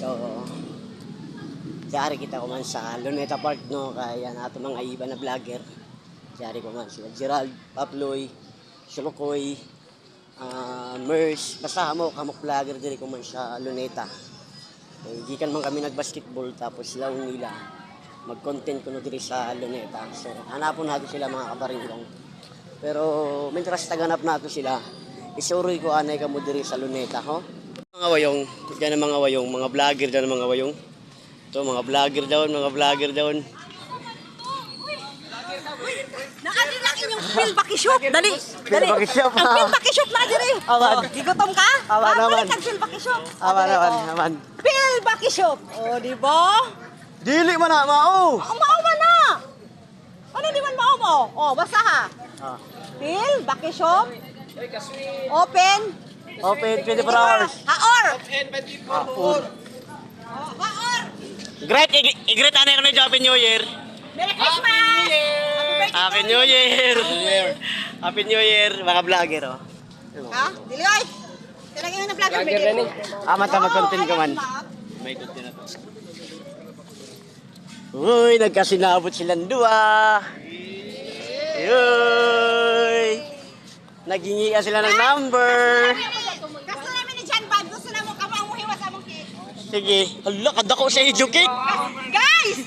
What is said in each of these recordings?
So, Diari kita ko man sa Luneta Park no kaya nato mga iba na vlogger. Diari ko man sila Gerald, Paploy, Sulukoy, ah Mers, basta mo kamok vlogger diri ko man sa Luneta. Eh, gikan man kami nagbasketball tapos sila nila mag-content kuno diri sa Luneta. So, hanapon nato sila mga kabaringgong. Pero mentras taganap nato sila, isuroy ko anay kamo diri sa Luneta, ho? Mga wayong, dyan ang mga wayong, mga vlogger dyan ang mga wayong. Ito, mga vlogger daw, mga vlogger daw. Nakalilang inyong Phil Bakishop. Dali. Dali. Bakishop, Ang ha? Phil Bakishop na diri. Awan. Oh, Gigutom ka? Awan, awan. balik ang Phil Bakishop. Aman, Dali, aman, oh. aman. Phil Bakishop. Oh, di ba? Dili man na, mao! Ang mauma na. Ano di man mauma? Oh, basta ha. Ah, Phil Bakishop. Open. Open 24 hours. Haor. Ah, food. Oh, haor. Great, i- i-great anay ko na yung Happy New Year. Merry Christmas. Happy New Year! Happy New Year, mga vlogger, oh. Ha? Dili oy. Talaga yung na-vlogger video. Aman tama content ka man. May content na to. Uy, nagkasinabot silang dua. Uy! Naghingi sila ng number. Gusto namin ni John Bob. Gusto na mo kamo ang muhiwas among cake. Sige. Hala, kadako sa educate. Guys!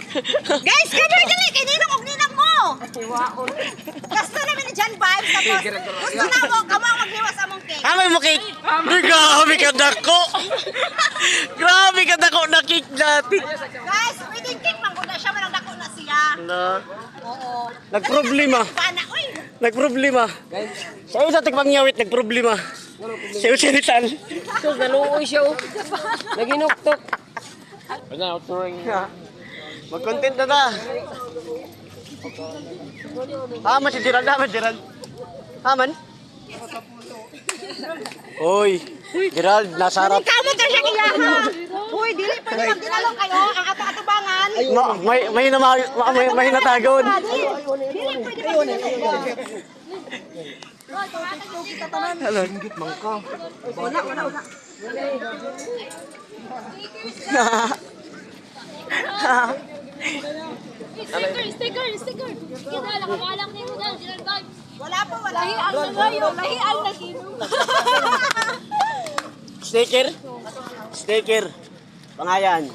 Guys, kami dali! Kay ninong og ninang mo! Gusto namin ni John Vibes tapos gusto na mo, kamo ang maghiwas among cake. Amay mo cake. Grabe ka dako. grabe ka dako na cake dati. Guys, pwedeng cake man na siya man dako na siya. Na, Oo. nagproblema. Nagproblema. Sa isa tikpang nyawit, nagproblema. Sa isa ni Sal. So, naluoy siya oh. Naginuktok. Mag-content na ta. Aman si Gerald, aman Gerald. Aman. Hoy, Gerald, nasa harap. Kamo ka siya iya ha! Uy, dili pa naman dinalo kayo ang ato-atubangan. Ma, may may na ma, may, may natagod. Dili, pa dinalo. Hello, git man ko. Wala, wala, wala. Sticker, sticker, sticker. Kita lang, kawalang niyo dyan, General Vibes. Wala po, wala. Lahi ang nagayo, lahi ang naginom. Sticker? Sticker. Pangayan.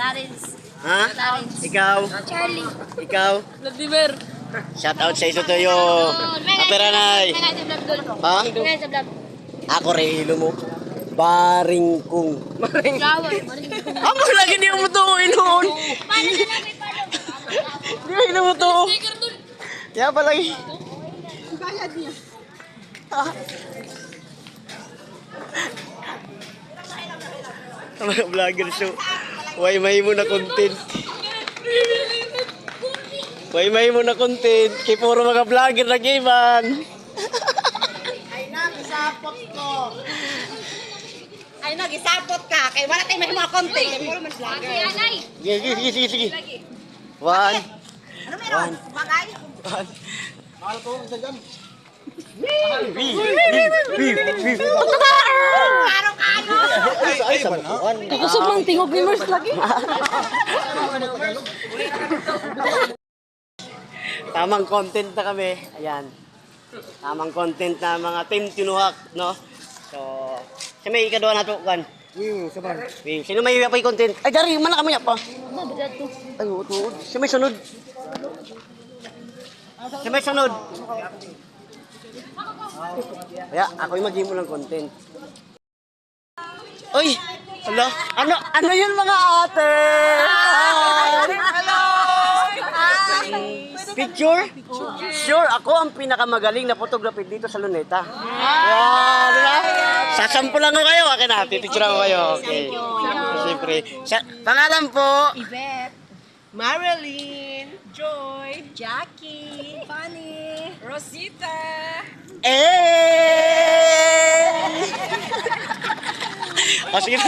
Tarins. Ha? Tarins. Ikaw? Charlie. Ikaw? Vladimir. Shout out sa iso tayo. Aperanay. Ha? Ako rehilo mo. Baringkong. Flower. Amo lagi niyo mo to inuon. Paano na namin paano? Di ba ino mo to? Kaya pa lagi. Bayad niya. Mga vlogger so. Why may mo na content. Why may mo na content. Kay puro mga vlogger na giban. Ay na, gisapot ko. Ay na, gisapot ka. Kay wala tayong may mga konti. Puro mas Si vlogger. Sige, sige, sige, sige, sige. One. Ano meron? Bagay? One. Beef, beef, beef, beef. Klaro kayo. Ay, sa bukuan. Kusog mang tingog ni Mers lagi. Tamang content na kami. Ayan. Tamang content na mga team tinuhak, no? So, sa may ikadwa na to, kan? Wing, saban. Wing, sino may pa content? Ay, dari, mana kami pa. Ano ba dito? Ay, tuod. Sa may sunod. Sa may sunod. Kaya, ako yung mag-game ng content. Uy! Ano? Ano? Ano yun mga ate? Hello! Picture? Sure, ako ang pinakamagaling na photographer dito sa Luneta. Wow, di ba? Sasampo lang ko kayo. Akin na, pipicture ko kayo. Okay. Siyempre. Sa, pangalan po. Yvette, Marilyn, Joy, Jackie, Fanny, Rosita. Eh! o sige.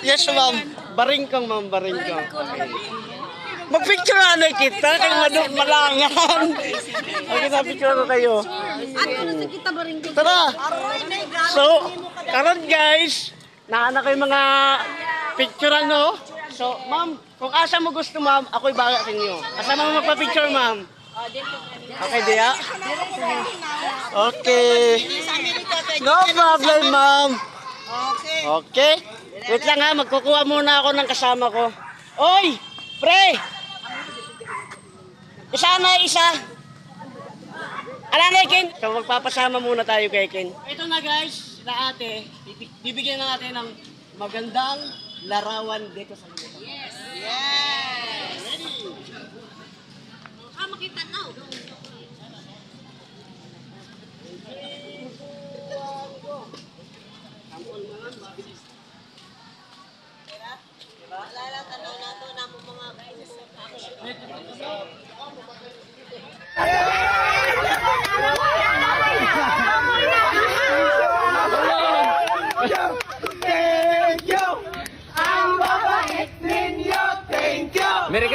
yes, ma'am. Baringkong, ma'am. Baringkong. Okay. Mag-picture na kita kay maduk malangan. Okay, picture ko kayo. Ano sa kita ba rin? Tara. So, karon guys, Naana ko yung mga picturean, no? So, ma'am, kung asa mo gusto, ma'am, ako'y bahala sa inyo. Asa mo magpa-picture, ma'am? Okay, diya? Okay. No problem, ma'am. Okay. Okay. Wait lang ha, magkukuha muna ako ng kasama ko. Oy! Pre! Isa na isa. Ala na Ken. So magpapasama muna tayo kay Ken. Ito na guys, sila ate. bibi- Bibigyan na natin ng magandang larawan dito sa lugar. Yes. Ah, makita na.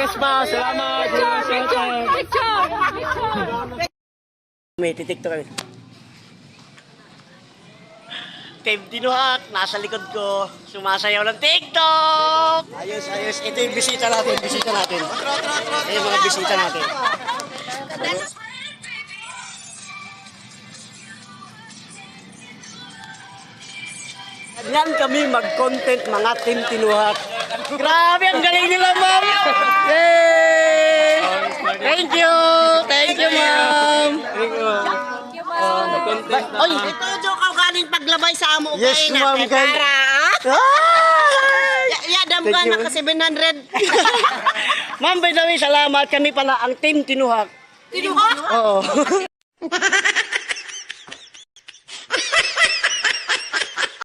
Merry Christmas! Salamat! Picture! Picture! Picture! May titiktok kami. Team Dinuhak, nasa likod ko, sumasayaw ng TikTok! Ayos, ayos. Ito yung bisita natin, bisita natin. Ito yung mga bisita natin. Ganyan kami mag-content mga Team Tinuhak. Grabe, ang Oy, Ito, joke ako galing paglabay sa amo Yes, kayo ma'am, natin. gan- Para, ah? Ya, ya, damga Thank you. na ka 700. Ma'am, by the way, salamat. Kami pala ang Team Tinuhak. Tinuhak? Oo.